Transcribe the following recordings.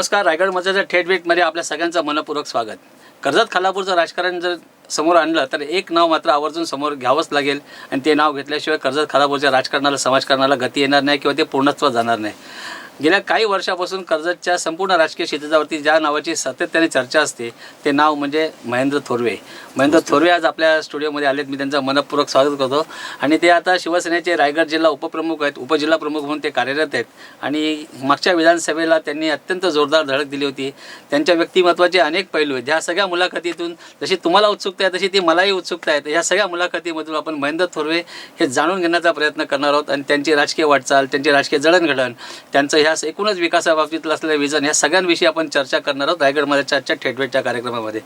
नमस्कार रायगड मजाच्या थेट वेटमध्ये आपल्या सगळ्यांचं मनपूर्वक स्वागत. कर्जत खालापूरचं राजकारण जर समोर आणलं तर एक नाव मात्र आवर्जून समोर घ्यावंच लागेल. आणि ते नाव घेतल्याशिवाय कर्जत खालापूरच्या राजकारणाला समाजकारणाला गती येणार नाही किंवा ते पूर्णत्व जाणार नाही. गेल्या काही वर्षापासून कर्जतच्या संपूर्ण राजकीय क्षेत्रावरती ज्या नावाची सातत्याने चर्चा असते ते नाव म्हणजे महेंद्र थोरवे. महेंद्र थोरवे आज आपल्या स्टुडिओमध्ये आलेत. मी त्यांचं मनपूर्वक स्वागत करतो. आणि ते आता शिवसेनेचे रायगड जिल्हा उपप्रमुख आहेत उपजिल्हा प्रमुख म्हणून ते कार्यरत आहेत. आणि मागच्या विधानसभेला त्यांनी अत्यंत जोरदार धडक दिली होती. त्यांच्या व्यक्तिमत्वाचे अनेक पैलू आहेत. ह्या सगळ्या मुलाखतीतून जशी तुम्हाला उत्सुकता आहे तशी ती मलाही उत्सुकता आहे. ह्या सगळ्या मुलाखतीमधून आपण महेंद्र थोरवे हे जाणून घेण्याचा प्रयत्न करणार आहोत. आणि त्यांची राजकीय वाटचाल त्यांची राजकीय जडणघडण त्यांचं ह्या एकूणच विकासाबाबतीतलं असलेलं विजन ह्या सगळ्यांविषयी आपण चर्चा करणार आहोत रायगडमध्ये चर्चा थेटवेटच्या कार्यक्रमामध्ये.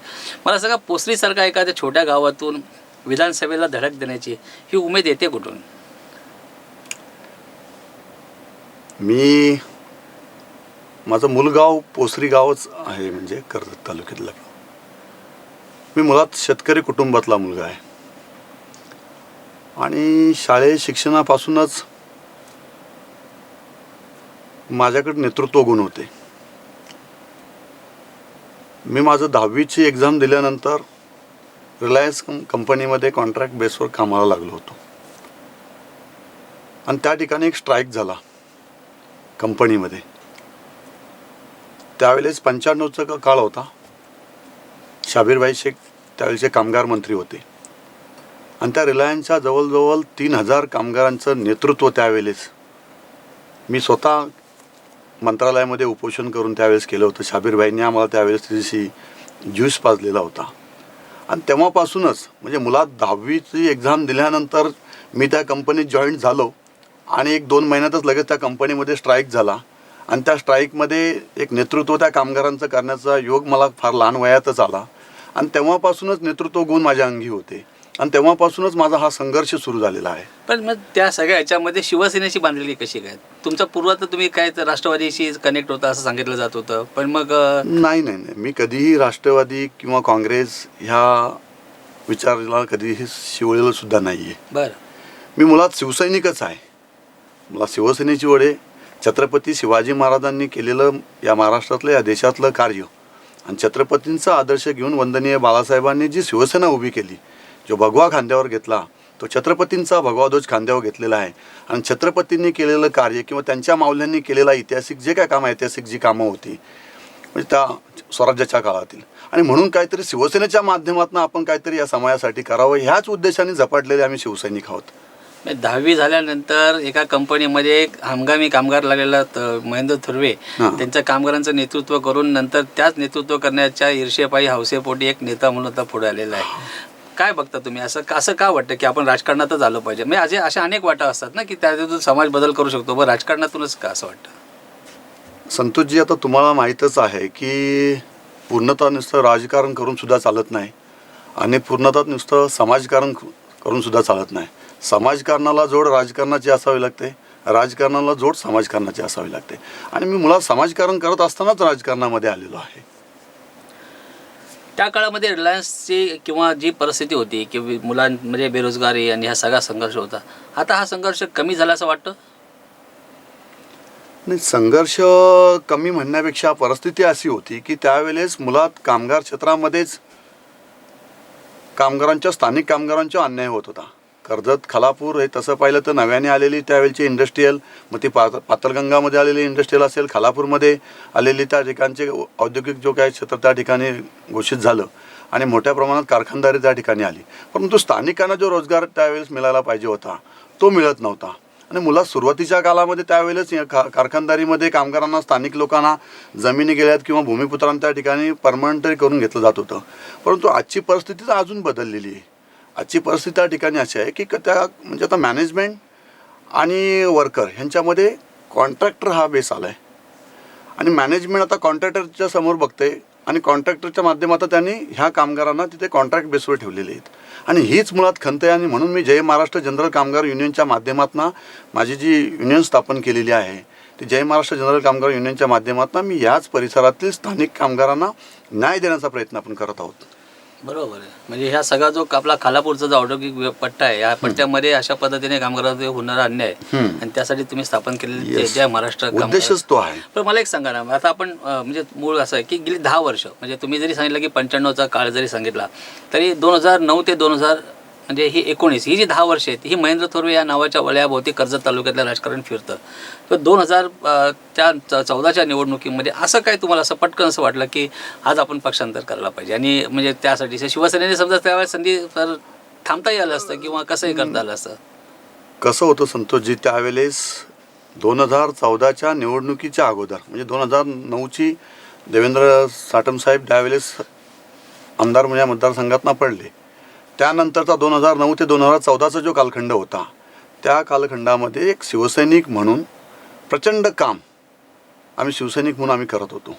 मला सगळं पोसरीसारखा एखाद्या छोट्या गावातून विधानसभेला धडक देण्याची ही उमेद येते कुठून? मी माझं मूलगाव पोसरी गावच आहे म्हणजे कर्जत तालुक्यातलं. मी मुळात शेतकरी कुटुंबातला मुलगा आहे. आणि शालेय शिक्षणापासूनच माझ्याकडे नेतृत्व गुण होते. मी माझं दहावीची एक्झाम दिल्यानंतर रिलायन्स कंपनीमध्ये कॉन्ट्रॅक्ट बेसवर कामाला लागलो होतो. आणि त्या ठिकाणी एक स्ट्राईक झाला कंपनीमध्ये त्यावेळेस पंच्याण्णवचा का- काळ होता. शाबीरबाई शेख त्यावेळेचे कामगार मंत्री होते. आणि त्या रिलायन्सच्या जवळजवळ तीन हजार कामगारांचं नेतृत्व त्यावेळेस मी स्वतः मंत्रालयामध्ये उपोषण करून त्यावेळेस केलं होतं. शाबीरभाईंनी आम्हाला त्यावेळेस त्याच्याशी ज्यूस पाजलेला होता. आणि तेव्हापासूनच म्हणजे मुलात दहावीची एक्झाम दिल्यानंतर मी त्या कंपनीत जॉईन झालो. आणि एक दोन महिन्यातच लगेच त्या कंपनीमध्ये स्ट्राईक झाला. आणि त्या स्ट्राईकमध्ये एक नेतृत्व त्या कामगारांचं करण्याचा योग मला फार लहान वयातच आला. आणि तेव्हापासूनच नेतृत्व गुण माझ्या अंगी होते. आणि तेव्हापासूनच माझा हा संघर्ष सुरू झालेला आहे. पण मग त्या सगळ्या ह्याच्यामध्ये शिवसेनेची बांधलेली कशी काय? तुमचा पूर्वात तुम्ही काय तर राष्ट्रवादीशी कनेक्ट होता असं सांगितलं जात होतं. पण मग नाही नाही नाही. मी कधीही राष्ट्रवादी किंवा काँग्रेस ह्या विचाराला कधीही शिवलेलं सुद्धा नाही आहे बरं. मी मुळात शिवसैनिकच आहे. मला शिवसेनेची आहे छत्रपती शिवाजी महाराजांनी केलेलं या महाराष्ट्रातलं या देशातलं कार्य. आणि छत्रपतींचा आदर्श घेऊन वंदनीय बाळासाहेबांनी जी शिवसेना उभी केली जो भगवा खांद्यावर घेतला तो छत्रपतींचा भगवा ध्वज खांद्यावर घेतलेला आहे. आणि छत्रपतींनी केलेलं कार्य किंवा त्यांच्या माऊल्यांनी केलेलं ऐतिहासिक जे काय काम ऐतिहासिक जी कामं होती म्हणजे त्या स्वराज्याच्या काळातील. आणि म्हणून काहीतरी शिवसेनेच्या माध्यमातून आपण काहीतरी या समाजासाठी करावं ह्याच उद्देशाने झपाटलेले आम्ही शिवसैनिक आहोत. दहावी झाल्यानंतर एका कंपनीमध्ये एक हंगामी कामगार लागलेला महेंद्र थुर्वे. त्यांच्या कामगारांचं नेतृत्व करून नंतर त्याच नेतृत्व करण्याच्या ईर्ष्येपायी हौसेपोटी एक नेता म्हणून आता पुढे आलेला आहे. काय बघता तुम्ही? असं असं का वाटतं की आपण राजकारणातच आलं पाहिजे? म्हणजे असे अशा अनेक वाटा असतात ना की त्यातून समाज बदल करू शकतो. बरं राजकारणातूनच का असं वाटतं? संतोषजी आता तुम्हाला माहीतच आहे की पूर्णतः नुसतं राजकारण करून सुद्धा चालत नाही आणि पूर्णतः नुसतं समाजकारण करून सुद्धा चालत नाही. समाजकारणाला जोड राजकारणाची असावी लागते. राजकारणाला जोड समाजकारणाची असावी लागते. आणि मी मुला समाजकारण करत असतानाच राजकारणामध्ये आलेलो आहे. त्या काळामध्ये रिलायन्सची किंवा जी परिस्थिती होती की मुलांमध्ये म्हणजे बेरोजगारी आणि हा सगळा संघर्ष होता आता हा संघर्ष कमी झाला असं वाटतं? नाही संघर्ष कमी म्हणण्यापेक्षा परिस्थिती अशी होती की त्यावेळेस मुलात कामगार क्षेत्रामध्येच कामगारांच्या स्थानिक कामगारांचा अन्याय होत होता. कर्जत खालापूर हे तसं पाहिलं तर नव्याने आलेली त्यावेळची इंडस्ट्रीयल मग ती पात पातळगंगामध्ये आलेली इंडस्ट्रीयल असेल खालापूरमध्ये आलेली त्या ठिकाणचे औद्योगिक जो काय क्षेत्र त्या ठिकाणी घोषित झालं. आणि मोठ्या प्रमाणात कारखानदारी त्या ठिकाणी आली. परंतु स्थानिकांना जो रोजगार त्यावेळेस मिळायला पाहिजे होता तो मिळत नव्हता. आणि मुला सुरुवातीच्या काळामध्ये त्यावेळेस या का कारखानदारीमध्ये कामगारांना स्थानिक लोकांना जमिनी गेल्यात किंवा भूमिपुत्रांना त्या ठिकाणी परमनंटरी करून घेतलं जात होतं. परंतु आजची परिस्थिती तर अजून बदललेली आहे. आजची परिस्थिती त्या ठिकाणी अशी आहे की क- त्या म्हणजे आता मॅनेजमेंट आणि वर्कर ह्यांच्यामध्ये कॉन्ट्रॅक्टर हा बेस आला आहे आणि मॅनेजमेंट आता कॉन्ट्रॅक्टरच्या समोर बघते आणि कॉन्ट्रॅक्टरच्या माध्यमातून त्यांनी ह्या कामगारांना तिथे कॉन्ट्रॅक्ट बेसवर ठेवलेले आहेत. आणि हीच मुळात खंत आहे आणि म्हणून मी जय महाराष्ट्र जनरल कामगार युनियनच्या माध्यमातून माझी जी युनियन स्थापन केलेली आहे ती जय महाराष्ट्र जनरल कामगार युनियनच्या माध्यमातून मी याच परिसरातील स्थानिक कामगारांना न्याय देण्याचा प्रयत्न आपण करत आहोत. बरोबर आहे म्हणजे ह्या सगळा जो आपला खालापूरचा जो औद्योगिक पट्टा आहे या पट्ट्यामध्ये अशा पद्धतीने कामगारांवर होणारा अन्याय. आणि त्यासाठी तुम्ही स्थापन केलेली. जय महाराष्ट्र उद्देशच तो आहे पण मला एक सांगा ना आता आपण म्हणजे मूळ असं आहे की गेली दहा वर्ष म्हणजे तुम्ही जरी सांगितलं की पंच्याण्णवचा काळ जरी सांगितला तरी दोन हजार नऊ ते दोन हजार म्हणजे ही एकोणीस ही जी दहा वर्ष आहेत ही महेंद्र थोरवे या नावाच्या वळ्याभोवती कर्जत तालुक्यातलं राजकारण फिरतं. तर दोन हजार त्या चौदाच्या निवडणुकीमध्ये असं काय तुम्हाला असं पटकन असं वाटलं की आज आपण पक्षांतर करायला पाहिजे? आणि म्हणजे त्यासाठी शिवसेनेने समजा त्यावेळेस संधी तर थांबताही आलं असतं किंवा कसंही करता आलं असतं? कसं होतं संतोषजी त्यावेळेस दोन हजार चौदाच्या निवडणुकीच्या अगोदर म्हणजे दोन हजार नऊची देवेंद्र साटमसाहेब त्यावेळेस आमदार म्हणजे या मतदारसंघातनं पडले. त्यानंतरचा दोन हजार नऊ ते दोन हजार चौदाचा जो कालखंड होता त्या कालखंडामध्ये एक शिवसैनिक म्हणून प्रचंड काम आम्ही शिवसैनिक म्हणून आम्ही करत होतो.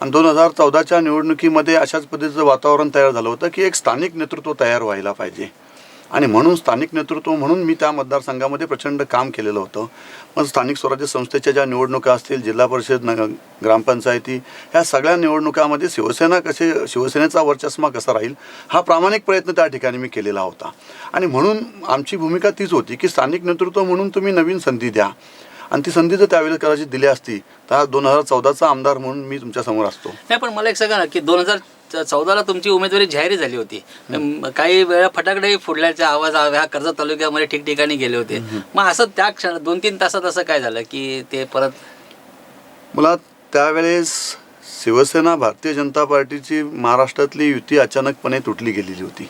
आणि दोन हजार चौदाच्या निवडणुकीमध्ये अशाच पद्धतीचं वातावरण तयार झालं होतं की एक स्थानिक नेतृत्व तयार व्हायला पाहिजे. आणि म्हणून स्थानिक नेतृत्व म्हणून मी त्या मतदारसंघामध्ये प्रचंड काम केलेलं होतं. मग स्थानिक स्वराज्य संस्थेच्या ज्या निवडणुका असतील जिल्हा परिषद न ग्रामपंचायती ह्या सगळ्या निवडणुकामध्ये शिवसेना कसे शिवसेनेचा वर्चस्मा कसा राहील हा प्रामाणिक प्रयत्न त्या ठिकाणी मी केलेला होता. आणि म्हणून आमची भूमिका तीच होती की स्थानिक नेतृत्व म्हणून तुम्ही नवीन संधी द्या. आणि ती संधी जर त्यावेळेला कदाचित दिली असती तर आज दोन हजार चौदाचा आमदार म्हणून मी तुमच्यासमोर असतो. नाही पण मला एक सांगा ना की दोन हजार चौदाला तुमची उमेदवारी जाहीर झाली होती. काही वेळा फटाकडे फुडल्याचा आवाज ह्या कर्जत तालुक्यामध्ये ठिकठिकाणी गेले होते. मग असं त्या क्षण दोन तीन तासात असं काय झालं की ते परत मला त्यावेळेस शिवसेना भारतीय जनता पार्टीची महाराष्ट्रातली युती अचानकपणे तुटली गेलेली होती.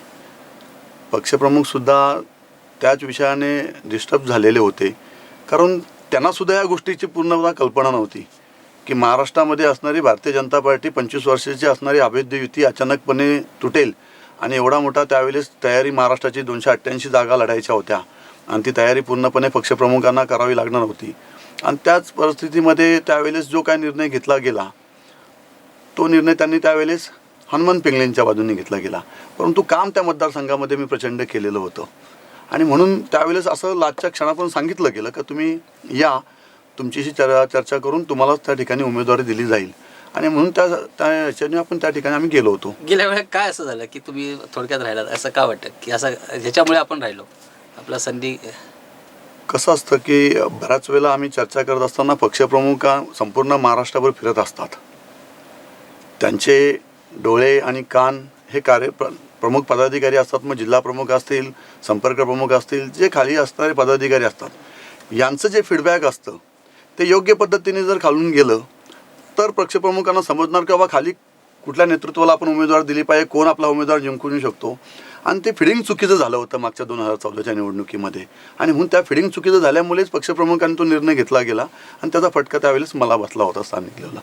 पक्षप्रमुखसुद्धा त्याच विषयाने डिस्टर्ब झालेले होते. कारण त्यांनासुद्धा या गोष्टीची पूर्णतः कल्पना नव्हती. की महाराष्ट्रामध्ये असणारी भारतीय जनता पार्टी पंचवीस वर्षाची असणारी अभेद्य युती अचानकपणे तुटेल आणि एवढा मोठा त्यावेळेस तयारी महाराष्ट्राची दोनशे अठ्ठ्याऐंशी जागा लढायच्या होत्या. आणि ती तयारी पूर्णपणे पक्षप्रमुखांना करावी लागणार होती. आणि त्याच परिस्थितीमध्ये त्यावेळेस जो काय निर्णय घेतला गेला तो निर्णय त्यांनी त्यावेळेस हनुमान पिंगलेंच्या बाजूने घेतला गेला. परंतु काम त्या मतदारसंघामध्ये मी प्रचंड केलेलं होतं. आणि म्हणून त्यावेळेस असं लाजच्या क्षणापासून सांगितलं गेलं का तुम्ही या तुमच्याशी चर चर्चा करून तुम्हाला त्या ठिकाणी उमेदवारी दिली जाईल. आणि म्हणून त्या त्या ह्याच्याने आपण त्या ठिकाणी आम्ही गेलो होतो. गेल्या वेळेला काय असं झालं की तुम्ही थोडक्यात राहिलात? असं का वाटतं? की असं ह्याच्यामुळे आपण राहिलो? आपला संधी कसं असतं की बऱ्याच वेळेला आम्ही चर्चा करत असताना पक्षप्रमुख संपूर्ण महाराष्ट्रभर फिरत असतात. त्यांचे डोळे आणि कान हे कार्य प्र प्रमुख पदाधिकारी असतात. मग जिल्हा प्रमुख असतील संपर्क प्रमुख असतील जे खाली असणारे पदाधिकारी असतात. यांचं जे फीडबॅक असतं ते योग्य पद्धतीने जर खालून गेलं तर पक्षप्रमुखांना समजणार की बाबा खाली कुठल्या नेतृत्वाला आपण उमेदवार दिली पाहिजे कोण आपला उमेदवार जिंकून येऊ शकतो. आणि ते फिडिंग चुकीचं झालं होतं मागच्या दोन हजार चौदाच्या निवडणुकीमध्ये. आणि म्हणून त्या फिडिंग चुकीचं झाल्यामुळेच पक्षप्रमुखांनी तो निर्णय घेतला गेला आणि त्याचा फटका त्यावेळेस मला बसला होता सांगितलेला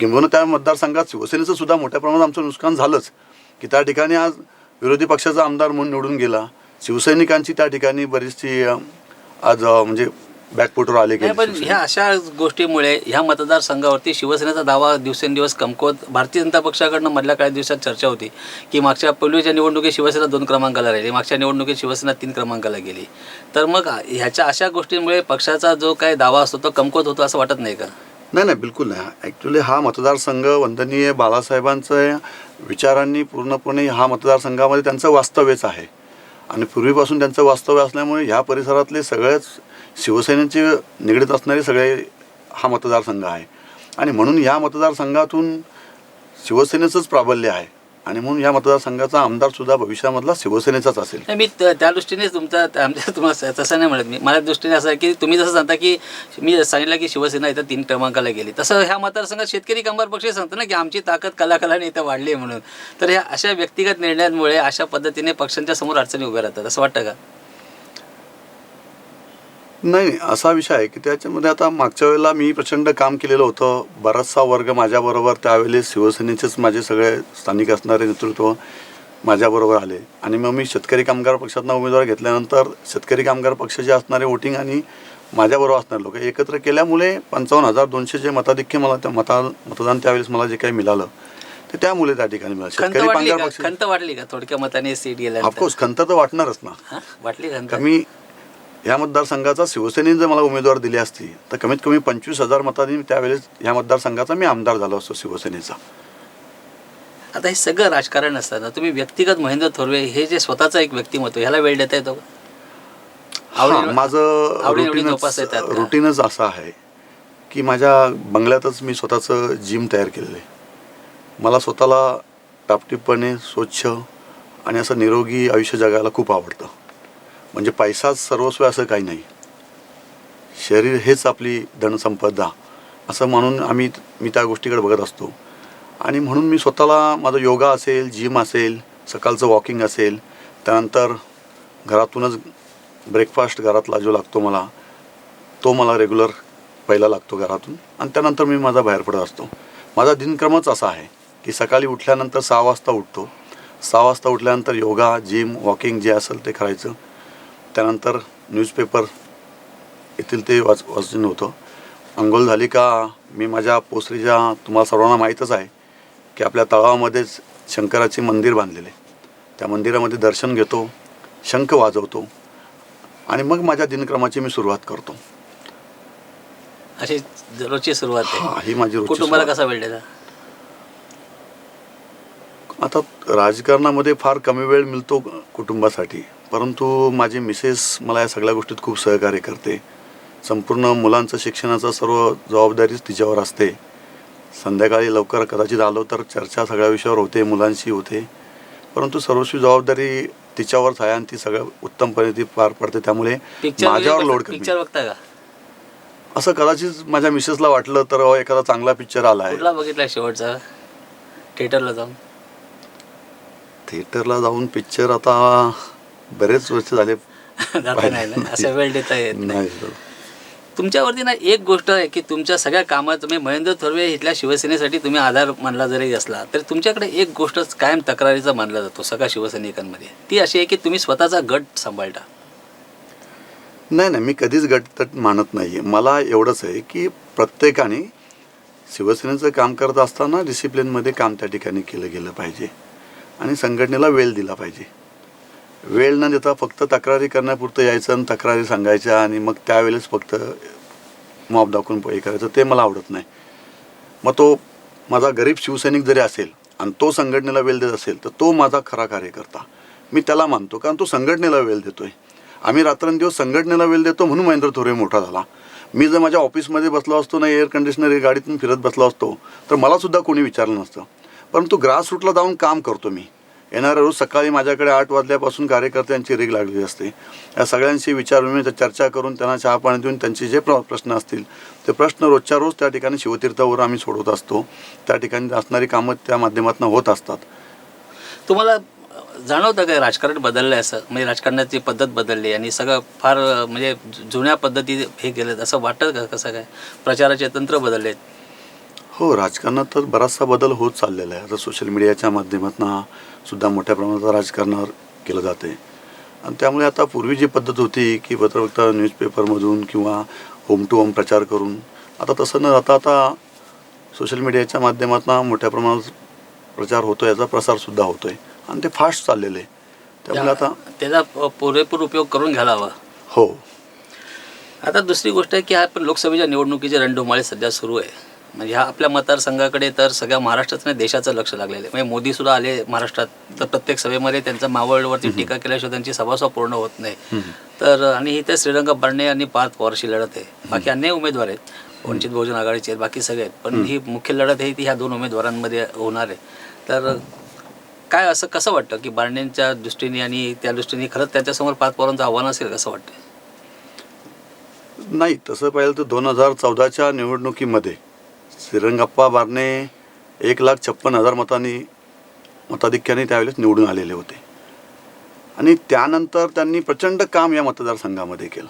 किंबहुना त्या मतदारसंघात शिवसेनेचं सुद्धा मोठ्या प्रमाणात आमचं नुकसान झालंच की त्या ठिकाणी आज विरोधी पक्षाचा आमदार म्हणून निवडून गेला. शिवसैनिकांची त्या ठिकाणी बरीचशी आज म्हणजे बॅकफुटवर आले नाही पण. ह्या अशा गोष्टीमुळे ह्या मतदारसंघावरती शिवसेनेचा दावा दिवसेंदिवस कमकुवत भारतीय जनता पक्षाकडनं मधल्या काही दिवसात चर्चा होती की मागच्या पूर्वीच्या निवडणुकीत शिवसेना दोन क्रमांकाला राहिली मागच्या निवडणुकीत शिवसेना तीन क्रमांकाला गेली. तर मग ह्याच्या अशा गोष्टींमुळे पक्षाचा जो काही दावा असतो तो कमकुवत होतो असं वाटत नाही का? नाही नाही बिलकुल नाही. ॲक्च्युली हा मतदारसंघ वंदनीय बाळासाहेबांचं विचारांनी पूर्णपणे हा मतदारसंघामध्ये त्यांचं वास्तव्यच आहे. आणि पूर्वीपासून त्यांचं वास्तव्य असल्यामुळे ह्या परिसरातले सगळेच शिवसेनेचे निगडीत असणारे सगळे हा मतदारसंघ आहे. आणि म्हणून या मतदारसंघातून शिवसेनेचंच प्राबल्य आहे. आणि म्हणून या मतदारसंघाचा आमदारसुद्धा भविष्यामधला शिवसेनेचाच असेल. नाही मी त्या दृष्टीनेच तुमचा आमच्या तुम्हाला तसं नाही म्हणत मी. माझ्या दृष्टीने असं आहे की तुम्ही जसं सांगता की मी सांगितलं की शिवसेना इथं तीन क्रमांकाला गेली. तसं ह्या मतदारसंघात शेतकरी कामगार पक्ष सांगतो ना की आमची ताकद कलाकलाने इथं वाढली आहे म्हणून. तर ह्या अशा व्यक्तिगत निर्णयांमुळे अशा पद्धतीने पक्षांच्या समोर अडचणी उभ्या राहतात. असं वाटतं का? नाही असा विषय आहे की त्याच्यामध्ये आता मागच्या वेळेला मी प्रचंड काम केलेलं होतं. बराचसा वर्ग माझ्याबरोबर त्यावेळेस शिवसेनेचेच माझे सगळे स्थानिक असणारे नेतृत्व माझ्याबरोबर आले. आणि मग मी शेतकरी कामगार पक्षातनं उमेदवार घेतल्यानंतर शेतकरी कामगार पक्षाचे असणारे वोटिंग आणि माझ्याबरोबर असणारे लोक एकत्र केल्यामुळे पंचावन्न हजार दोनशे जे मताधिक्य मला त्या मता मतदान त्यावेळेस मला जे काही मिळालं ते त्यामुळे त्या ठिकाणी मिळालं. शेतकरी कामगार पक्ष खंत वाटली का? थोडक्या मताने सीट गेल्या ऑफकोर्स खंत तर वाटणारच ना? वाटली खंत? कमी ह्या मतदारसंघाचा शिवसेनेने जर मला उमेदवार दिली असती तर कमीत कमी पंचवीस हजार मतांनी त्यावेळेस ह्या मतदारसंघाचा मी आमदार झालो असतो शिवसेनेचा आता हे सगळं राजकारण असताना तुम्ही व्यक्तिगत महेंद्र थोरवे हे जे स्वतःचं एक व्यक्तिमत्व ह्याला वेळ देता येतो? हा, माझं? रुटीनच असं आहे की माझ्या बंगल्यातच मी स्वतःचं जिम तयार केलेलं आहे मला स्वतःला टापटीपणे स्वच्छ आणि असं निरोगी आयुष्य जगायला खूप आवडतं म्हणजे पैसाच सर्वस्व असं काही नाही. शरीर हेच आपली धनसंपदा असं म्हणून आम्ही मी त्या गोष्टीकडे बघत असतो. आणि म्हणून मी स्वतःला माझं योगा असेल जिम असेल सकाळचं वॉकिंग असेल त्यानंतर घरातूनच ब्रेकफास्ट घरातला जो लागतो मला तो मला रेग्युलर पहिला लागतो घरातून. आणि त्यानंतर मी माझा बाहेर पडत असतो. माझा दिनक्रमच असा आहे की सकाळी उठल्यानंतर सहा वाजता उठतो. सहा वाजता उठल्यानंतर योगा जिम वॉकिंग जे असेल ते करायचं. त्यानंतर न्यूजपेपर येथील ते वाच वाचन होतं. अंघोळ झाली का? मी माझ्या पोसरीच्या तुम्हाला सर्वांना माहीतच आहे की आपल्या तळावामध्येच शंकराचे मंदिर बांधलेले त्या मंदिरामध्ये दर्शन घेतो शंख वाजवतो आणि मग माझ्या दिनक्रमाची मी सुरुवात करतो. अशी रोजची सुरुवात हा, ही माझी रोजची कुटुंबाला. कसा वेळ आता राजकारणामध्ये फार कमी वेळ मिळतो कुटुंबासाठी. परंतु माझी मिसेस मला या सगळ्या गोष्टीत खूप सहकार्य करते. संपूर्ण मुलांचं शिक्षणाचं सर्व जबाबदारीच तिच्यावर असते. संध्याकाळी लवकर कदाचित आलो तर चर्चा सगळ्या विषयावर होते मुलांशी होते. परंतु सर्वस्वी जबाबदारी तिच्यावरच आहे आणि ती सगळं उत्तमपणे ती पार पडते त्यामुळे माझ्यावर लोड कमी. पिक्चर बघता का? असं कदाचित माझ्या मिसेसला वाटलं तर एखादा चांगला पिक्चर आला आहे. बघितला शेवटचा? थिएटरला जाऊन? थिएटरला जाऊन पिक्चर आता बरेच वर्ष झाले जाता नाही ना असं वेळ देता येत नाही. नाही तुमच्यावरती ना एक गोष्ट आहे की तुमच्या सगळ्या कामात तुम्ही महेंद्र थोरवे इथल्या शिवसेनेसाठी तुम्ही आधार मानला जरी असला तरी तुमच्याकडे एक गोष्ट कायम तक्रारीचा मानला जातो सगळ्या शिवसैनिकांमध्ये. ती अशी आहे की तुम्ही स्वतःचा गट सांभाळता. नाही नाही मी कधीच गटतट मानत नाही मला एवढंच आहे की प्रत्येकाने शिवसेनेचं काम करत असताना डिसिप्लिनमध्ये काम त्या ठिकाणी केलं गेलं पाहिजे आणि संघटनेला वेळ दिला पाहिजे. वेळ न देता फक्त तक्रारी करण्यापुरतं यायचं आणि तक्रारी सांगायच्या आणि मग त्यावेळेस फक्त मॉब दाखवून हे करायचं. ते मला आवडत नाही. मग तो माझा गरीब शिवसैनिक जरी असेल आणि तो संघटनेला वेळ देत असेल तर तो माझा खरा कार्यकर्ता. मी त्याला मानतो कारण तो संघटनेला वेळ देतोय. आम्ही रात्रंदिवस संघटनेला वेळ देतो म्हणून महेंद्र थोरे मोठा झाला. मी जर माझ्या ऑफिसमध्ये बसलो असतो ना एअर कंडिशनर गाडीतून फिरत बसलो असतो तर मलासुद्धा कोणी विचारलं नसतं. परंतु ग्रासरूटला जाऊन काम करतो मी. येणाऱ्या रोज सकाळी माझ्याकडे आठ वाजल्यापासून कार्यकर्त्यांची रीग लागलेली असते. या सगळ्यांशी विचारविनिमय चर्चा करून त्यांना चहा पाणी देऊन त्यांचे जे प्र प्रश्न असतील ते प्रश्न रोजच्या रोज त्या ठिकाणी शिवतीर्थावर आम्ही सोडवत असतो. त्या ठिकाणी असणारी कामं त्या माध्यमातून होत असतात. तुम्हाला जाणवतं काय राजकारण बदललं आहे असं? म्हणजे राजकारणाची पद्धत बदलली आणि सगळं फार म्हणजे जुन्या पद्धती हे केलं असं वाटतं का? कसं काय? प्रचाराचे तंत्र बदलले आहेत हो राजकारणात तर बराचसा बदल होत चाललेला आहे. आता सोशल मीडियाच्या माध्यमातून सुद्धा मोठ्या प्रमाणात राजकारणावर केलं जाते. आणि त्यामुळे आता पूर्वी जी पद्धत होती की पत्रवक्ता न्यूजपेपरमधून किंवा होम टू होम प्रचार करून आता तसं न आता आता सोशल मीडियाच्या माध्यमातून मोठ्या प्रमाणात प्रचार होतो याचा प्रसारसुद्धा होतो आहे आणि ते फास्ट चाललेलं आहे. त्यामुळे आता त्याचा पुरेपूर उपयोग करून घ्यायला हवा. हो. आता दुसरी गोष्ट आहे की हा पण लोकसभेच्या निवडणुकीचे रणधुमाळे सध्या सुरू आहे. म्हणजे ह्या आपल्या मतदारसंघाकडे तर सगळ्या महाराष्ट्रात नाही देशाचं लक्ष लागलेलं आहे. म्हणजे मोदी सुद्धा आले महाराष्ट्रात तर प्रत्येक सभेमध्ये त्यांच्या मावळवरती टीका केल्याशिवाय त्यांची सभासभ पूर्ण होत नाही. तर आणि इथे श्रीरंग बारणे आणि पार्थ पवारशी लढत आहे. बाकी अन्य उमेदवार आहेत. वंचित बहुजन आघाडीचे आहेत बाकी सगळे आहेत. पण ही मुख्य लढत आहे ती ह्या दोन उमेदवारांमध्ये होणार आहे. तर काय असं कसं वाटतं की बारण्यांच्या दृष्टीने आणि त्या दृष्टीने खरंच त्याच्यासमोर पाच पवारांचं आव्हान असेल कसं वाटतं नाही तसं पाहिलं तर दोन हजार चौदाच्या निवडणुकीमध्ये श्रीरंगप्पा बारणे एक लाख छप्पन हजार मतांनी मताधिक्याने त्यावेळेस निवडून आलेले होते. आणि त्यानंतर त्यांनी प्रचंड काम या मतदारसंघामध्ये केलं.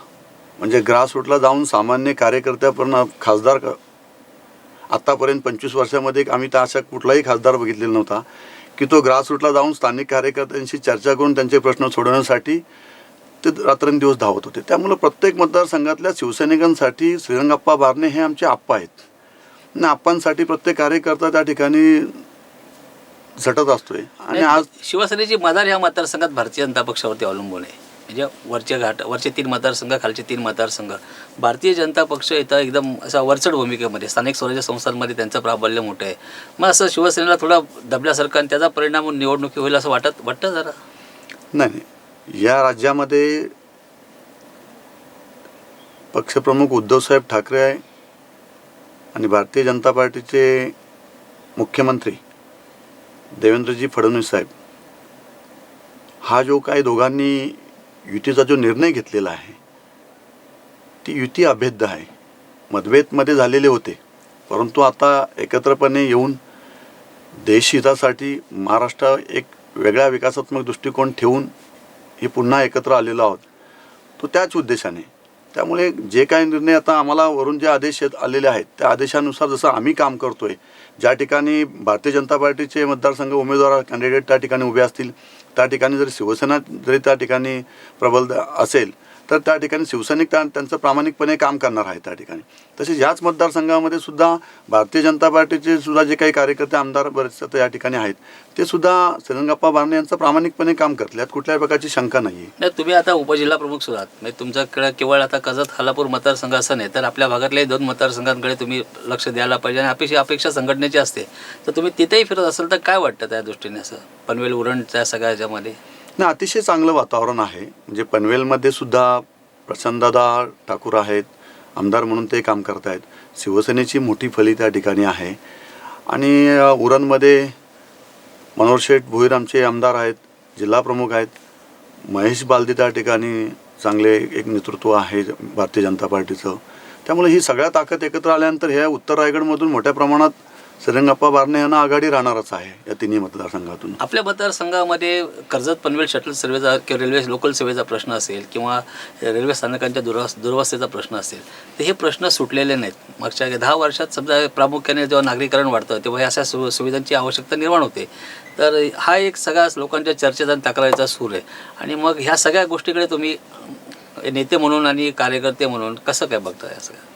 म्हणजे ग्रासरूटला जाऊन सामान्य कार्यकर्त्यापर्यंत खासदार आत्तापर्यंत पंचवीस वर्षामध्ये आम्ही तर अशा कुठलाही खासदार बघितलेला नव्हता की तो ग्रासरूटला जाऊन स्थानिक कार्यकर्त्यांशी चर्चा करून त्यांचे प्रश्न सोडवण्यासाठी ते रात्रंदिवस धावत होते. त्यामुळं प्रत्येक मतदारसंघातल्या शिवसैनिकांसाठी श्रीरंगप्पा बारणे हे आमचे आप्पा आहेत. आणि आप्पांसाठी प्रत्येक कार्यकर्ता त्या ठिकाणी झटत असतोय. आणि आज शिवसेनेची मदार ह्या मतदारसंघात भारतीय जनता पक्षावरती अवलंबून आहे. म्हणजे वरचे घाट वरचे तीन मतदारसंघ खालचे तीन मतदारसंघ. भारतीय जनता पक्ष इथं एकदम असा वरचढ भूमिकेमध्ये स्थानिक स्वराज्य संस्थांमध्ये त्यांचं प्राबल्य मोठं आहे. मग असं शिवसेनेला थोडा दबल्यासारखं आणि त्याचा परिणाम निवडणुकी होईल असं वाटत वाटतं जरा? नाही नाही. या राज्यामध्ये पक्षप्रमुख उद्धवसाहेब ठाकरे आहे. आणि भारतीय जनता पार्टीचे मुख्यमंत्री देवेंद्रजी फडणवीस साहेब हा जो काही दोघांनी युतीचा जो निर्णय घेतलेला आहे ती युती अभेद्य आहे. मतभेदमध्ये झालेले होते परंतु आता एकत्रपणे येऊन देशहितासाठी महाराष्ट्र एक वेगळा विकासात्मक दृष्टिकोन ठेवून हे पुन्हा एकत्र आलेलो आहोत. तो त्याच उद्देशाने त्यामुळे जे काही निर्णय आता आम्हाला वरून जे आदेश येत- आलेले आहेत त्या आदेशानुसार जसं आम्ही काम करतोय ज्या ठिकाणी भारतीय जनता पार्टीचे मतदारसंघ उमेदवार कॅन्डिडेट त्या ठिकाणी उभे असतील त्या ठिकाणी जर शिवसेना जरी त्या ठिकाणी प्रबल असेल तर त्या ठिकाणी शिवसैनिक त्या त्यांचं प्रामाणिकपणे काम करणार आहे त्या ठिकाणी. तसेच ह्याच मतदारसंघामध्ये सुद्धा भारतीय जनता पार्टीचे सुद्धा जे काही कार्यकर्ते आमदार बरेच या ठिकाणी आहेत. ते सुद्धा श्रीरंगप्पा बारणे यांचं प्रामाणिकपणे काम करतील. यात कुठल्याही प्रकारची शंका नाही आहे नाही तुम्ही आता उपजिल्हा प्रमुख सुद्धा म्हणजे तुमच्याकडे केवळ आता कजत खालापूर मतदारसंघ असं नाही तर आपल्या भागातल्याही दोन मतदारसंघांकडे तुम्ही लक्ष द्यायला पाहिजे आणि अपेक्षा अपेक्षा संघटनेची असते. तर तुम्ही तिथेही फिरत असाल तर काय वाटतं त्या दृष्टीने असं? पनवेल उरण त्या सगळ्या ह्याच्यामध्ये ना अतिशय चांगलं वातावरण आहे. म्हणजे पनवेलमध्ये सुद्धा प्रसन्नदादा ठाकूर आहेत आमदार म्हणून ते काम करत आहेत शिवसेनेची मोठी फली त्या ठिकाणी आहे. आणि उरणमध्ये मनोहर शेठ भोईर आमचे आमदार आहेत जिल्हा प्रमुख आहेत. महेश बालदी त्या ठिकाणी चांगले एक नेतृत्व आहे भारतीय जनता पार्टीचं. त्यामुळे ही सगळ्या ताकद एकत्र आल्यानंतर ह्या उत्तर रायगडमधून मोठ्या प्रमाणात सरंगप्पा बारणे यांना आघाडी राहणारच आहे या तिन्ही मतदारसंघातून. आपल्या मतदारसंघामध्ये कर्जत पनवेल शटल सर्वेचा किंवा रेल्वे लोकल सेवेचा प्रश्न असेल किंवा रेल्वे स्थानकांच्या दुरवस दुर्वस्थेचा प्रश्न असेल तर हे प्रश्न सुटलेले नाहीत. मागच्या दहा वर्षात समजा प्रामुख्याने जेव्हा नागरीकरण वाढतं तेव्हा ह्या अशा सु सुविधांची आवश्यकता निर्माण होते. तर हा एक सगळाच लोकांच्या चर्चेचा आणि तक्रारीचा सूर आहे. आणि मग ह्या सगळ्या गोष्टीकडे तुम्ही नेते म्हणून आणि कार्यकर्ते म्हणून कसं काय बघता या सगळ्या?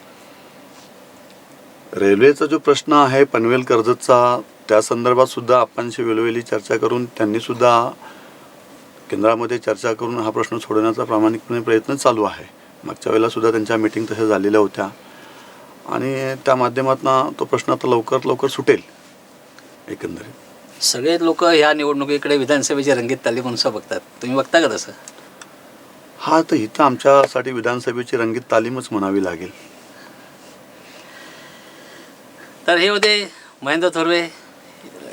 रेल्वेचा जो प्रश्न आहे पनवेल कर्जतचा त्या संदर्भात सुद्धा आपणशी वेळोवेळी चर्चा करून त्यांनी सुद्धा केंद्रामध्ये चर्चा करून हा प्रश्न सोडवण्याचा प्रामाणिकपणे प्रयत्न चालू आहे. मागच्या वेळेला सुद्धा त्यांच्या मीटिंग तशा झालेल्या होत्या. आणि त्या माध्यमातून तो प्रश्न आता लवकर लवकर सुटेल एकंदरीत. सगळे लोक ह्या निवडणुकीकडे विधानसभेची रंगीत तालीम म्हणून बघतात. तुम्ही बघता का तसं? हा तर इथं आमच्यासाठी विधानसभेची रंगीत तालीमच म्हणावी लागेल. तर हे होते महेंद्र थोरवे.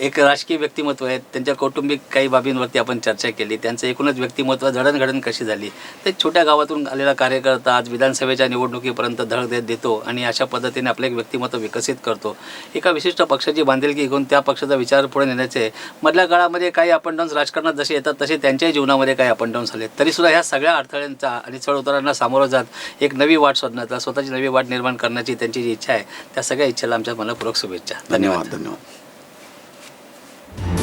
एक राजकीय व्यक्तिमत्व आहेत त्यांच्या कौटुंबिक काही बाबींवरती आपण चर्चा केली. त्यांचं एकूणच व्यक्तिमत्व जडणघडण कशी झाली? ते छोट्या गावातून आलेला कार्यकर्ता आज विधानसभेच्या निवडणुकीपर्यंत धडक देत देतो आणि अशा पद्धतीने आपलं एक व्यक्तिमत्व विकसित करतो. एका विशिष्ट पक्षाची बांधिलकी घेऊन त्या पक्षाचा विचार पुढे नेण्याचे मधल्या काळामध्ये काही अप डाऊन्स राजकारणात जसे येतात तसे त्यांच्याही जीवनामध्ये काही अप डाऊन्स आले तरीसुद्धा ह्या सगळ्या अडथळ्यांचा आणि चढउतारांना सामोरं जात एक नवी वाट शोधण्याचा स्वतःची नवी वाट निर्माण करण्याची त्यांची जी इच्छा आहे त्या सगळ्या इच्छेला आमच्या मनपूर्वक शुभेच्छा. धन्यवाद धन्यवाद. you